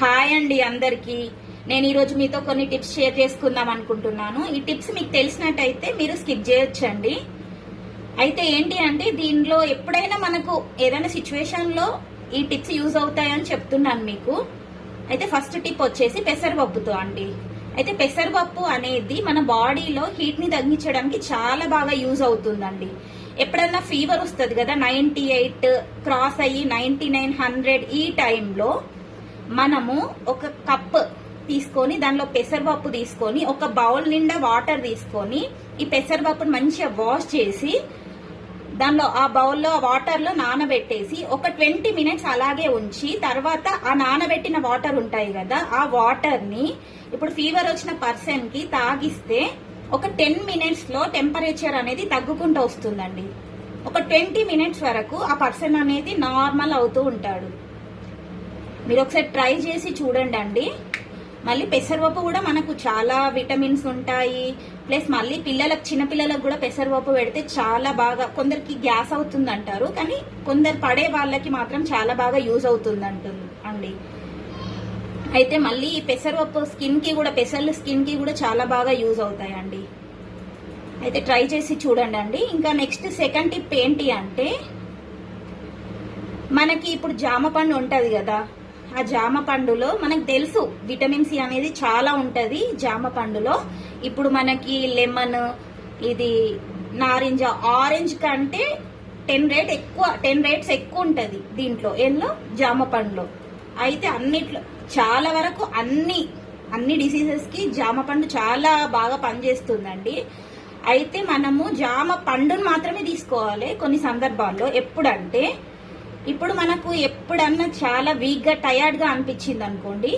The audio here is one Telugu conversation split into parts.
హాయ్ అండి అందరికి. నేను ఈరోజు మీతో కొన్ని టిప్స్ షేర్ చేసుకుందాం అనుకుంటున్నాను. ఈ టిప్స్ మీకు తెలిసినట్టయితే మీరు స్కిప్ చేయొచ్చండి. అయితే ఏంటి అంటే దీనిలో ఎప్పుడైనా మనకు ఏదైనా సిచ్యువేషన్లో ఈ టిప్స్ యూజ్ అవుతాయని చెప్తున్నాను మీకు. అయితే ఫస్ట్ టిప్ వచ్చేసి పెసరపప్పుతో అండి. అయితే పెసరపప్పు అనేది మన బాడీలో హీట్ని తగ్గించడానికి చాలా బాగా యూజ్ అవుతుందండి. ఎప్పుడన్నా ఫీవర్ వస్తుంది కదా నైన్టీ ఎయిట్ క్రాస్ అయ్యి నైన్టీ నైన్ హండ్రెడ్ ఈ టైంలో మనము ఒక కప్ తీసుకొని దానిలో పెసరపప్పు తీసుకొని ఒక బౌల్ నిండా వాటర్ తీసుకొని ఈ పెసరపప్పును మంచిగా వాష్ చేసి దానిలో ఆ బౌల్లో వాటర్లో నానబెట్టేసి ఒక ట్వంటీ మినిట్స్ అలాగే ఉంచి తర్వాత ఆ నానబెట్టిన వాటర్ ఉంటాయి కదా ఆ వాటర్ని ఇప్పుడు ఫీవర్ వచ్చిన పర్సన్కి తాగిస్తే ఒక టెన్ మినిట్స్లో టెంపరేచర్ అనేది తగ్గుకుంటూ వస్తుందండి. ఒక ట్వంటీ మినిట్స్ వరకు ఆ పర్సన్ అనేది నార్మల్ అవుతూ ఉంటాడు. మీరు ఒకసారి ట్రై చేసి చూడండి అండి మళ్ళీ పెసరపప్పు కూడా మనకు చాలా విటమిన్స్ ఉంటాయి. ప్లస్ మళ్ళీ పిల్లలకు చిన్నపిల్లలకు కూడా పెసరపప్పు పెడితే చాలా బాగా కొందరికి గ్యాస్ అవుతుంది అంటారు కానీ కొందరు పడే వాళ్ళకి మాత్రం చాలా బాగా యూజ్ అవుతుంది అంటుంది అండి అయితే మళ్ళీ ఈ పెసరపప్పు స్కిన్కి కూడా పెసర్లు స్కిన్కి కూడా చాలా బాగా యూజ్ అవుతాయండి. అయితే ట్రై చేసి చూడండి అండి ఇంకా నెక్స్ట్ సెకండ్ టిప్ ఏంటి అంటే మనకి ఇప్పుడు జామ పండు ఉంటుంది కదా ఆ జామ పండులో మనకు తెలుసు విటమిన్ సి అనేది చాలా ఉంటది జామ పండులో. ఇప్పుడు మనకి లెమన్ ఇది నారింజ ఆరెంజ్ కంటే టెన్ రేట్ ఎక్కువ టెన్ రేట్స్ ఎక్కువ ఉంటది దీంట్లో. ఎన్నో జామ పండులో. అయితే అన్నిట్లో చాలా వరకు అన్ని అన్ని డిసీజెస్కి జామ పండు చాలా బాగా పనిచేస్తుందండి. అయితే మనము జామ పండును మాత్రమే తీసుకోవాలి కొన్ని సందర్భాల్లో. ఎప్పుడంటే ఇప్పుడు మనకు ఎప్పుడన్నా చాలా వీక్గా టయర్డ్గా అనిపించింది అనుకోండి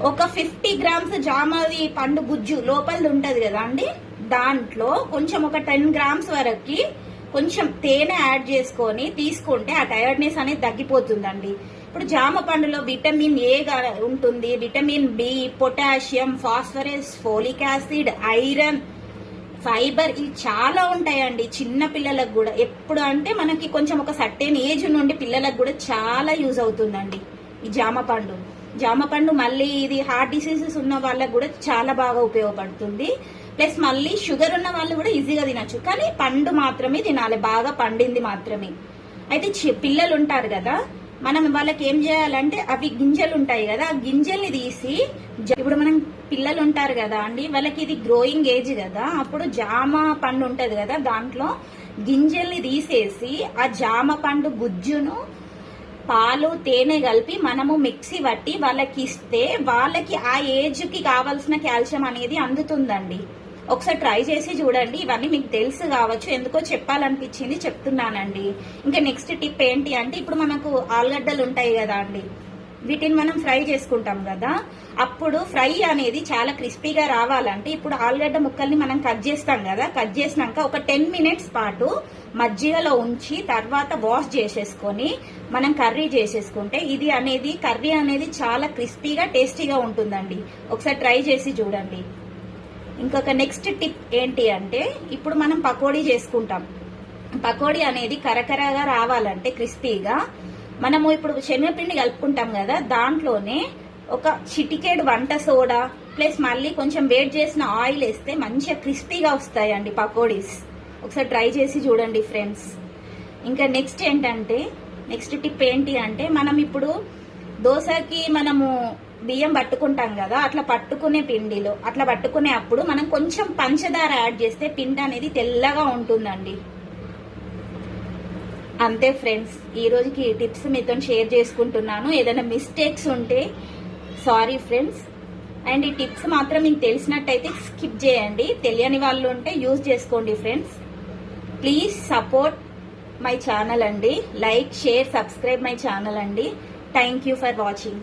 ఒక ఫిఫ్టీ గ్రామ్స్ జామది పండు గుజ్జు లోపలిది ఉంటుంది కదా అండి దాంట్లో కొంచెం ఒక టెన్ గ్రామ్స్ వరకు కొంచెం తేనె యాడ్ చేసుకొని తీసుకుంటే ఆ టయర్డ్నెస్ అనేది తగ్గిపోతుందండి. ఇప్పుడు జామ పండులో విటమిన్ ఏ ఉంటుంది vitamin B potassium phosphorus folic acid iron fibre ఇవి చాలా ఉంటాయండి చిన్న పిల్లలకు కూడా. ఎప్పుడు అంటే మనకి కొంచెం ఒక సర్టెన్ ఏజ్ నుండి పిల్లలకు కూడా చాలా యూజ్ అవుతుందండి ఈ జామ పండు జామ పండు మళ్ళీ ఇది హార్ట్ డిసీజెస్ ఉన్న వాళ్ళకు కూడా చాలా బాగా ఉపయోగపడుతుంది. ప్లస్ మళ్ళీ షుగర్ ఉన్న వాళ్ళు కూడా ఈజీగా తినచ్చు. కానీ పండు మాత్రమే తినాలి బాగా పండింది మాత్రమే. అయితే చి- పిల్లలు ఉంటారు కదా మనం వాళ్ళకి ఏం చేయాలంటే అవి గింజలు ఉంటాయి కదా ఆ గింజల్ని తీసి ఇప్పుడు మనం పిల్లలు ఉంటారు కదా అండి వాళ్ళకి ఇది గ్రోయింగ్ ఏజ్ కదా అప్పుడు జామ పండు ఉంటుంది కదా దాంట్లో గింజల్ని తీసేసి ఆ జామ పండు గుజ్జును పాలు తేనె కలిపి మనము మిక్సీ పట్టి వాళ్ళకి ఇస్తే వాళ్ళకి ఆ ఏజ్కి కావాల్సిన కాల్షియం అనేది అందుతుందండి. ఒకసారి ట్రై చేసి చూడండి ఇవన్నీ మీకు తెలుసు కావచ్చు ఎందుకో చెప్పాలనిపించింది చెప్తున్నానండి. ఇంకా నెక్స్ట్ టిప్ ఏంటి అంటే ఇప్పుడు మనకు ఆలుగడ్డలు ఉంటాయి కదా అండి వీటిని మనం ఫ్రై చేసుకుంటాం కదా. అప్పుడు ఫ్రై అనేది చాలా క్రిస్పీగా రావాలంటే ఇప్పుడు ఆలుగడ్డ ముక్కల్ని మనం కట్ చేస్తాం కదా. కట్ చేసినాక ఒక టెన్ మినిట్స్ పాటు మజ్జిగలో ఉంచి తర్వాత వాష్ చేసేసుకొని మనం కర్రీ చేసేసుకుంటే ఇది అనేది కర్రీ అనేది చాలా క్రిస్పీగా టేస్టీగా ఉంటుందండి. ఒకసారి ట్రై చేసి చూడండి. ఇంకొక నెక్స్ట్ టిప్ ఏంటి అంటే ఇప్పుడు మనం పకోడీ చేసుకుంటాం. పకోడీ అనేది కరకరగా రావాలంటే క్రిస్పీగా మనము ఇప్పుడు శనగపిండి కలుపుకుంటాం కదా దాంట్లోనే ఒక చిటికేడు వంట సోడా ప్లస్ మళ్ళీ కొంచెం వేడి చేసిన ఆయిల్ వేస్తే మంచిగా క్రిస్పీగా వస్తాయండి పకోడీస్. ఒకసారి ట్రై చేసి చూడండి ఫ్రెండ్స్. ఇంకా నెక్స్ట్ ఏంటంటే నెక్స్ట్ టిప్ ఏంటి అంటే మనం ఇప్పుడు దోశకి మనము బియ్యం పట్టుకుంటాం కదా అట్లా పట్టుకునే పిండిలో అట్లా పట్టుకునే అప్పుడు మనం కొంచెం పంచదార యాడ్ చేస్తే పిండి అనేది తెల్లగా ఉంటుందండి. అంతే ఫ్రెండ్స్ ఈ రోజుకి ఈ టిప్స్ మీతో షేర్ చేసుకుంటున్నాను. ఏదైనా మిస్టేక్స్ ఉంటే సారీ ఫ్రెండ్స్. అండ్ ఈ టిప్స్ మాత్రం మీకు తెలిసినట్టయితే స్కిప్ చేయండి. తెలియని వాళ్ళు ఉంటే యూజ్ చేసుకోండి friends. Please support my channel అండి. Like share subscribe my channel అండి. Thank you for watching